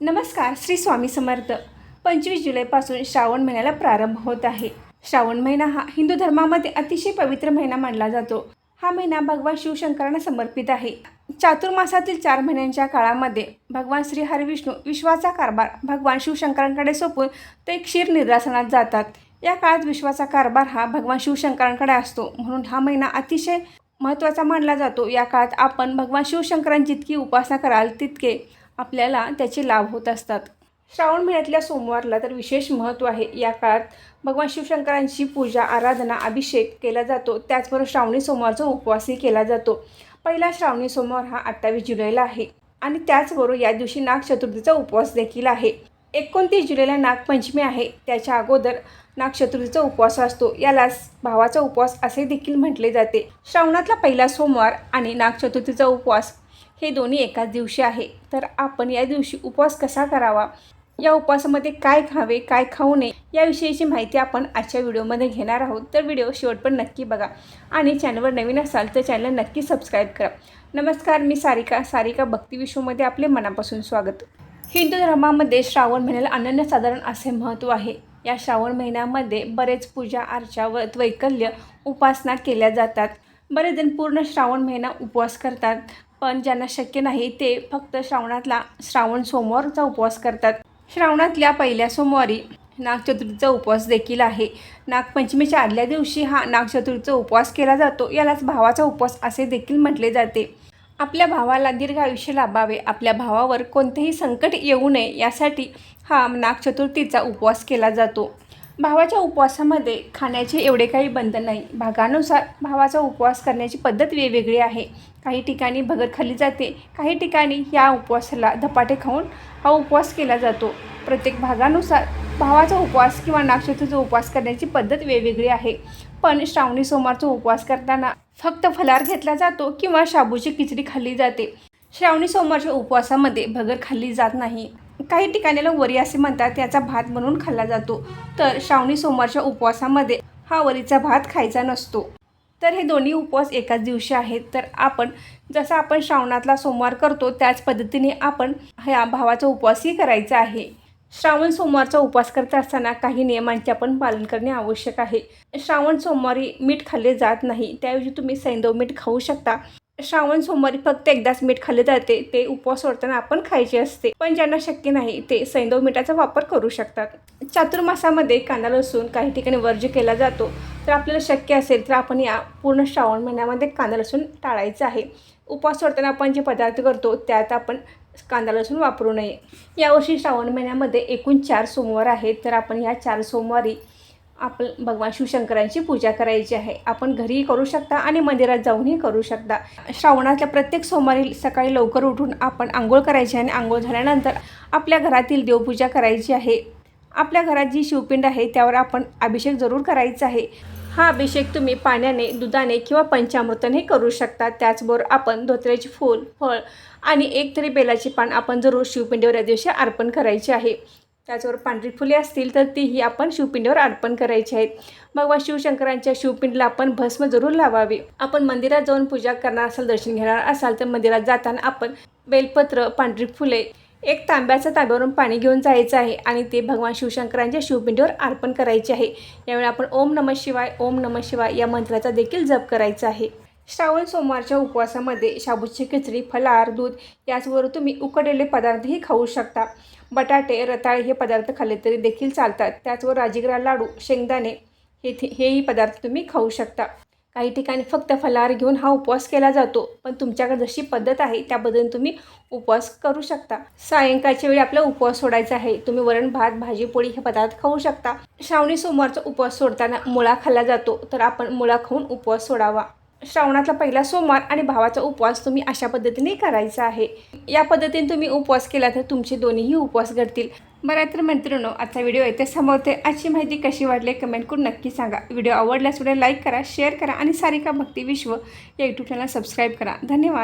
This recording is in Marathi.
नमस्कार श्री स्वामी समर्थ. पंचवीस जुलैपासून श्रावण महिन्याला प्रारंभ होत आहे. श्रावण महिना हा हिंदू धर्मामध्ये अतिशय पवित्र महिना मानला जातो. हा महिना भगवान शिवशंकरांना समर्पित आहे. चातुर्मासातील चार महिन्यांच्या काळामध्ये भगवान श्री हरिविष्णू विश्वाचा कारभार भगवान शिवशंकरांकडे सोपून ते क्षीर निर्दासनात जातात. या काळात विश्वाचा कारभार हा भगवान शिवशंकरांकडे असतो. म्हणून हा महिना अतिशय महत्त्वाचा मानला जातो. या काळात आपण भगवान शिवशंकरांची जितकी उपासना कराल तितके आपल्याला त्याचे लाभ होत असतात. श्रावण महिन्यातल्या सोमवारला तर विशेष महत्त्व आहे. या काळात भगवान शिवशंकरांची पूजा आराधना अभिषेक केला जातो. त्याचबरोबर श्रावणी सोमवारचा उपवासही केला जातो. पहिला श्रावणी सोमवार हा अठ्ठावीस जुलैला आहे आणि त्याचबरोबर या दिवशी नाग चतुर्थीचा उपवास देखील आहे. एकोणतीस जुलैला नागपंचमी आहे. त्याच्या अगोदर नागचतुर्थीचा उपवास असतो. यालाच भावाचा उपवास असे देखील म्हटले जाते. श्रावणातला पहिला सोमवार आणि नागचतुर्थीचा उपवास हे दोन्ही एकाच दिवशी आहे. तर आपण या दिवशी उपवास कसा करावा? या उपवासामध्ये काय खावे काय खाऊ नये याविषयीची माहिती आपण आजच्या व्हिडिओमध्ये घेणार आहोत. तर व्हिडिओ शेवट पण नक्की बघा आणि चॅनलवर नवीन असाल तर चॅनल नक्की सबस्क्राईब करा. नमस्कार मी सारिका सारिका भक्तिविश्वमध्ये आपले मनापासून स्वागत. हिंदू धर्मामध्ये श्रावण महिन्याला अनन्यसाधारण असे महत्त्व आहे. या श्रावण महिन्यामध्ये बरेच पूजा अर्चा व वैकल्य उपासना केल्या जातात. बरेच जण पूर्ण श्रावण महिना उपवास करतात. पण ज्यांना शक्य नाही ते फक्त श्रावणातला श्रावण सोमवारचा उपवास करतात. श्रावणातल्या पहिल्या सोमवारी नागचतुर्थीचा उपवास देखील आहे. नागपंचमीच्या आदल्या दिवशी हा नागचतुर्थीचा उपवास केला जातो. यालाच भावाचा उपवास असे देखील म्हटले जाते. आपल्या भावाला दीर्घ आयुष्य लाभावे. आपल्या भावावर कोणतेही संकट येऊ नये यासाठी हा नागचतुर्थीचा उपवास केला जातो. भावाच्या उपवासामध्ये खाण्याचे एवढे काही बंधन नाही. भागानुसार भावाचा उपवास करण्याची पद्धत वेगवेगळी आहे. काही ठिकाणी भगर खाल्ली जाते काही ठिकाणी या उपवासाला धपाटे खाऊन हा उपवास केला जातो. प्रत्येक भागानुसार भावाचा उपवास किंवा नागचतुर्थीचा उपवास करण्याची पद्धत वेगवेगळी आहे. पण श्रावणी सोमवारचा उपवास करताना फक्त फलार घेतला जातो किंवा शाबूची खिचडी खाल्ली जाते. श्रावणी सोमवारच्या उपवासामध्ये भगर खाल्ली जात नाही. काही ठिकाणीला वरी असे म्हणतात याचा भात बनवून खाल्ला जातो. तर श्रावणी सोमवारच्या उपवासामध्ये हा वरीचा भात खायचा नसतो. तर हे दोन्ही उपवास एकाच दिवशी आहेत. तर आपण जसं आपण श्रावणातला सोमवार करतो त्याच पद्धतीने आपण ह्या भावाचा उपवासही करायचा आहे. श्रावण सोमवारचा उपवास करत असताना काही नियमांचे आपण पालन करणे आवश्यक आहे. श्रावण सोमवारी मीठ खाल्ले जात नाही. त्याऐवजी तुम्ही सैंदव मीठ खाऊ शकता. श्रावण सोमवारी फक्त एकदाच मीठ खाल्ले जाते. ते उपवास सोडताना आपण खायचे असते. पण ज्यांना शक्य नाही ते सैंदव मिठाचा वापर करू शकतात. चातुर्मासामध्ये कांदा लसूण काही ठिकाणी वर्ज्य केला जातो. तर आपल्याला शक्य असेल तर आपण या पूर्ण श्रावण महिन्यामध्ये कांदा लसूण टाळायचं आहे. उपवास सोडताना आपण जे पदार्थ करतो त्यात आपण कांदा लसूण वापरू नये. यावर्षी श्रावण महिन्यामध्ये एकूण चार सोमवार आहेत. तर आपण ह्या चार सोमवारी आपण भगवान शिवशंकरांची पूजा करायची आहे. आपण घरीही करू शकता आणि मंदिरात जाऊनही करू शकता. श्रावणातल्या प्रत्येक सोमवारी सकाळी लवकर उठून आपण आंघोळ करायची आणि आंघोळ झाल्यानंतर आपल्या घरातील देवपूजा करायची आहे. आपल्या घरात जी शिवपिंड आहे त्यावर आपण अभिषेक जरूर करायचा आहे. हा अभिषेक तुम्ही पाण्याने दुधाने किंवा पंचामृताने करू शकता. त्याचबरोबर आपण धोत्र्याचे फूल फळ आणि एक तरी बेलाची पान आपण जरूर शिवपिंडीवर या दिवशी अर्पण करायचे आहे. त्याचबरोबर पांढरी फुले असतील तर तीही आपण शिवपिंडीवर अर्पण करायची आहेत. भगवान शिवशंकरांच्या शिवपिंडीला आपण भस्म जरूर लावावे. आपण मंदिरात जाऊन पूजा करणार असाल दर्शन घेणार असाल तर मंदिरात जाताना आपण बेलपत्र पांढरी फुले एक तांब्याचा तांब्यावरून पाणी घेऊन जायचं आहे आणि ते भगवान शिवशंकरांच्या शिवपिंडीवर अर्पण करायचे आहे. यावेळी आपण ओम नम शिवाय ओम नम शिवाय या मंत्राचा देखील जप करायचा आहे. श्रावण सोमवारच्या उपवासामध्ये शाबूची खिचडी फलार दूध याचबरोबर तुम्ही उकडलेले पदार्थही खाऊ शकता. बटाटे रताळे हे पदार्थ खाल्ले तरी देखील चालतात. त्याचबरोबर राजीगरा लाडू शेंगदाणे हे हेही पदार्थ तुम्ही खाऊ शकता. काही ठिकाणी फक्त फलाहार घेऊन हा उपवास केला जातो पण तुमच्याकडे जशी पद्धत आहे त्याबद्दल तुम्ही उपवास करू शकता. सायंकाळच्या वेळी आपला उपवास सोडायचा आहे. तुम्ही वरण भात भाजी पोळी हे पदार्थ खाऊ शकता. श्रावणी सोमवारचा उपवास सोडताना मुळा खाल्ला जातो तर आपण मुळा खाऊन उपवास सोडावा. श्रावणातला पहिला सोमवार आणि भावाचा उपवास तुम्ही अशा पद्धतीने करायचा आहे. या पद्धतीने तुम्ही उपवास केला तर तुमचे दोन्हीही उपवास घडतील. बरं तर मित्रांनो आजचा व्हिडिओ येथे समोरते आजची माहिती कशी वाटली कमेंट करून नक्की सांगा. व्हिडिओ आवडल्यास व्हिडिओ लाईक करा शेअर करा आणि सारिका भक्ती विश्व या यूट्यूब चॅनल सबस्क्राईब करा. धन्यवाद.